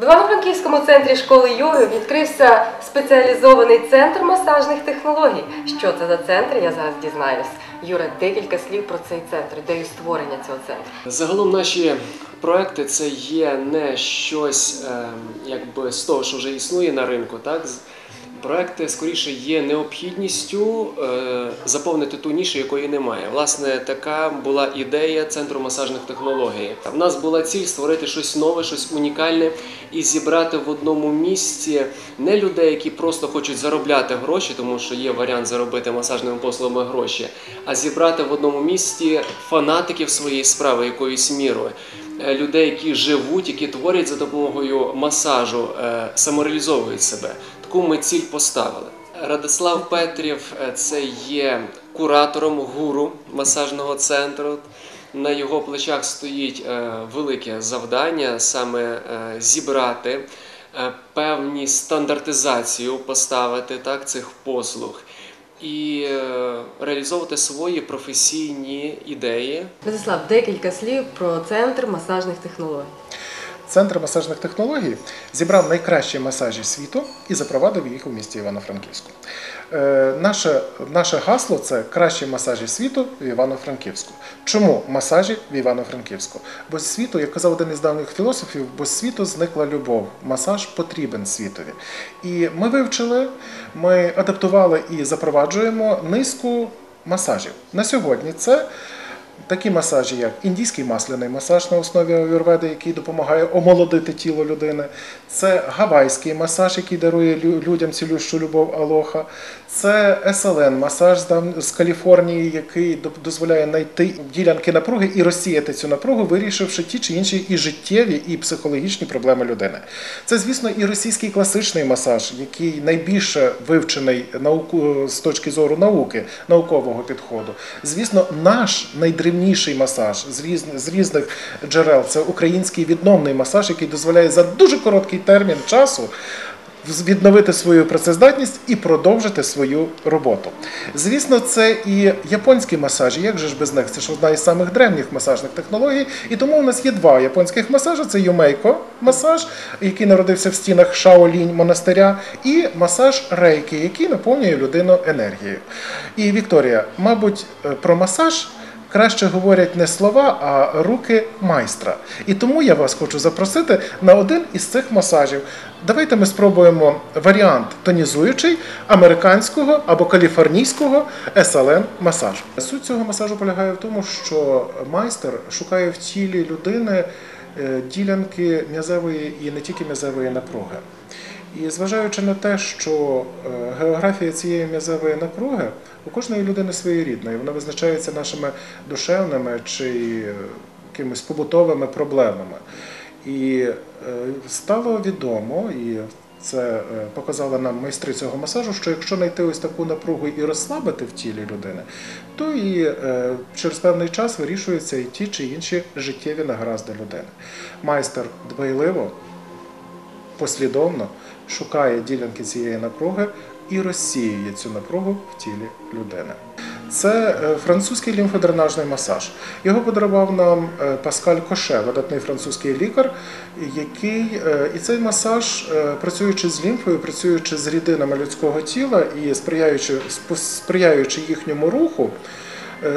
В Івано-Франківському центрі школи йоги відкрився спеціалізований центр масажних технологій. Що це за центр, я зараз дізнаюсь. Юра, декілька слів про цей центр, ідею створення цього центру. Загалом наші проекти це є не щось ем, якби з того, що вже існує на ринку. Так? Проекти скоріше є необхідністю е, заповнити ту нішу, якої немає. Власне, така була ідея центру масажних технологій. В нас була ціль створити щось нове, щось унікальне і зібрати в одному місці не людей, які просто хочуть заробляти гроші, тому що є варіант заробити масажними послугами гроші, а зібрати в одному місці фанатиків своєї справи якоюсь мірою. Е, Людей, які живуть, які творять за допомогою масажу, е, самореалізовують себе. Таку ми ціль поставили. Радислав Петрів е, це є куратором гуру масажного центру. На його плечах стоїть е, велике завдання саме е, зібрати певні стандартизацію, поставити так цих послуг і реалізовувати свої професійні ідеї. Владислав, декілька слів про центр масажних технологій. Центр масажних технологій зібрав найкращі масажі світу і запровадив їх у місті Івано-Франківську. Е, наше, наше гасло це кращі масажі світу в Івано-Франківську. Чому масажі в Івано-Франківську? Бо з світу, як казав один із давніх філософів, бо з світу зникла любов. Масаж потрібен світові. І ми вивчили, ми адаптували і запроваджуємо низку масажів. На сьогодні це Такі масажі, як індійський масляний масаж на основі аюрведи, який допомагає омолодити тіло людини, це гавайський масаж, який дарує людям цілющу любов алоха, це СЛН масаж з Каліфорнії, який дозволяє знайти ділянки напруги і розсіяти цю напругу, вирішивши ті чи інші і життєві, і психологічні проблеми людини. Це, звісно, і російський класичний масаж, який найбільше вивчений з точки зору науки, наукового підходу. Звісно, наш найдревніший масаж з різних, з різних джерел це український відновний масаж, який дозволяє за дуже короткий термін часу відновити свою працездатність і продовжити свою роботу. Звісно, це і японські масажі. Як же ж без них? Це ж одна із самих древніх масажних технологій. І тому у нас є два японських масажі: це Юмейко масаж, який народився в стінах Шаолінь монастиря, і масаж рейки, який наповнює людину енергією. І Вікторія, мабуть, е, про масаж. Краще говорять не слова, а руки майстра. І тому я вас хочу запросити на один із цих масажів. Давайте ми спробуємо варіант тонізуючий американського або каліфорнійського SLN масаж. Суть цього масажу полягає в тому, що майстер шукає в тілі людини е, ділянки м'язевої і не тільки м'язевої напруги. І зважаючи на те, що е, географія цієї м'язевої напруги у кожної людини своєрідна, і вона визначається нашими душевними чи е, якимись побутовими проблемами. І е, стало відомо, і це е, показали нам майстри цього масажу, що якщо знайти ось таку напругу і розслабити в тілі людини, то і через певний час вирішуються і ті чи інші життєві нагаразди людини. Майстер дбайливо послідовно шукає ділянки цієї напруги і розсіює цю напругу в тілі людини. Це е, французький лімфодренажний масаж. Його подарував нам е, Паскаль Коше, видатний французький лікар, який е, і цей масаж, працюючи з лімфою, працюючи з рідинами людського тіла і сприяючи, сприяючи їхньому руху,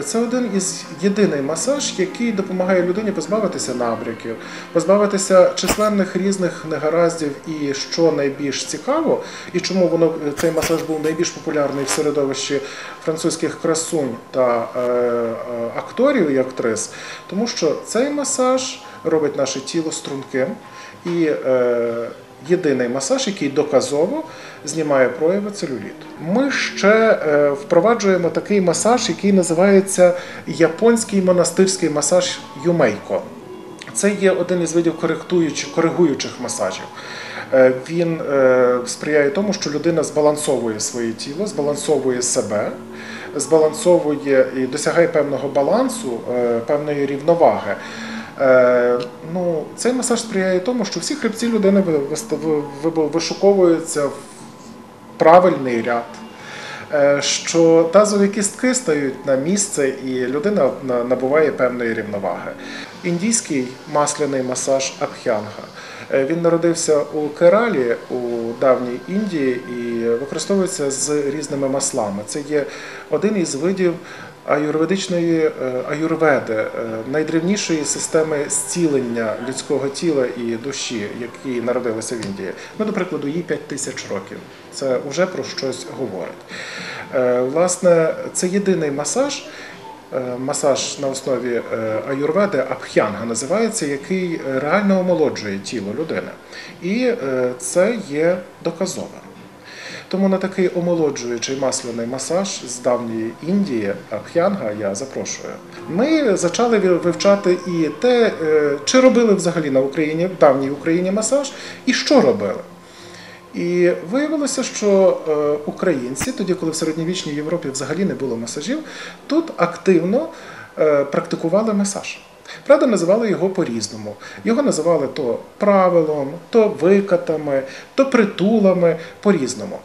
Це один із єдиний масаж, який допомагає людині позбавитися набряків, позбавитися численних різних негараздів. І що найбільш цікаво, і чому воно цей масаж був найбільш популярний в середовищі французьких красунь та е, е, акторів і актрис, тому що цей масаж робить наше тіло струнким і е, єдиний масаж, який доказово знімає прояви целюліту. Ми ще е, впроваджуємо такий масаж, який називається японський монастирський масаж Юмейко. Це є один із видів коригуючих масажів. Е, Він е, сприяє тому, що людина збалансовує своє тіло, збалансовує себе, збалансовує і досягає певного балансу, певної рівноваги. Е, ну, цей масаж сприяє тому, що всі хребці людини вишуковуються в правильний ряд. Е, Що тазові кістки стають на місце, і людина набуває певної рівноваги. індійський масляний масаж Абхянга. Е, Він народився у Кералі у давній Індії і використовується з різними маслами. Це є один із видів аюрведичної е, аюрведи, е, найдревнішої системи зцілення людського тіла і душі, які народилися в Індії. Ну, до прикладу, їй 5 тисяч років. Це вже про щось говорить. Е, Власне, це єдиний масаж. Масаж на основі аюрведи Абхянга називається, який реально омолоджує тіло людини. І це є доказовим. Тому на такий омолоджуючий масляний масаж з давньої Індії Абхянга я запрошую. Ми почали вивчати і те, е, чи робили взагалі на Україні в давній Україні масаж, і що робили. І виявилося, що е, українці, тоді, коли в середньовічній Європі взагалі не було масажів, тут активно е, практикували масаж. Правда, називали його по-різному. Його називали то правилом, то викатами, то притулами, по-різному.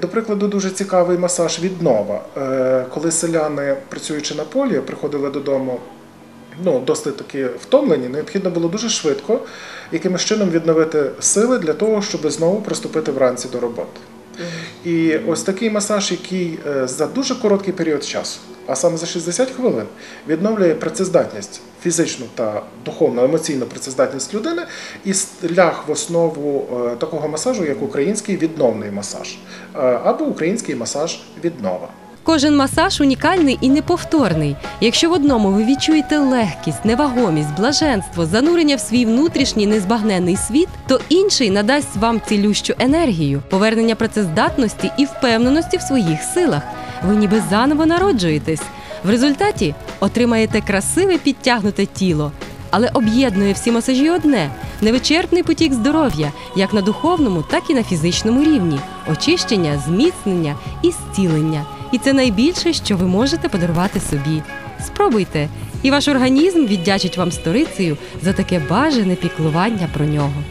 До прикладу, дуже цікавий масаж віднова. Е, Коли селяни, працюючи на полі, приходили додому ну, досить таки втомлені, необхідно було дуже швидко якимось чином відновити сили для того, щоб знову приступити вранці до роботи. І ось такий масаж, який е, за дуже короткий період часу, а саме за 60 хвилин, відновлює працездатність фізичну та духовну, емоційну працездатність людини і ляг в основу е, такого масажу, як український відновний масаж е, або український масаж віднова. Кожен масаж унікальний і неповторний. Якщо в одному ви відчуєте легкість, невагомість, блаженство, занурення в свій внутрішній незбагненний світ, то інший надасть вам цілющу енергію, повернення працездатності і впевненості в своїх силах. Ви ніби заново народжуєтесь. В результаті отримаєте красиве підтягнуте тіло. Але об'єднує всі масажі одне невичерпний потік здоров'я, як на духовному, так і на фізичному рівні, очищення, зміцнення і зцілення. І це найбільше, що ви можете подарувати собі. Спробуйте, і ваш організм віддячить вам сторицею за таке бажане піклування про нього.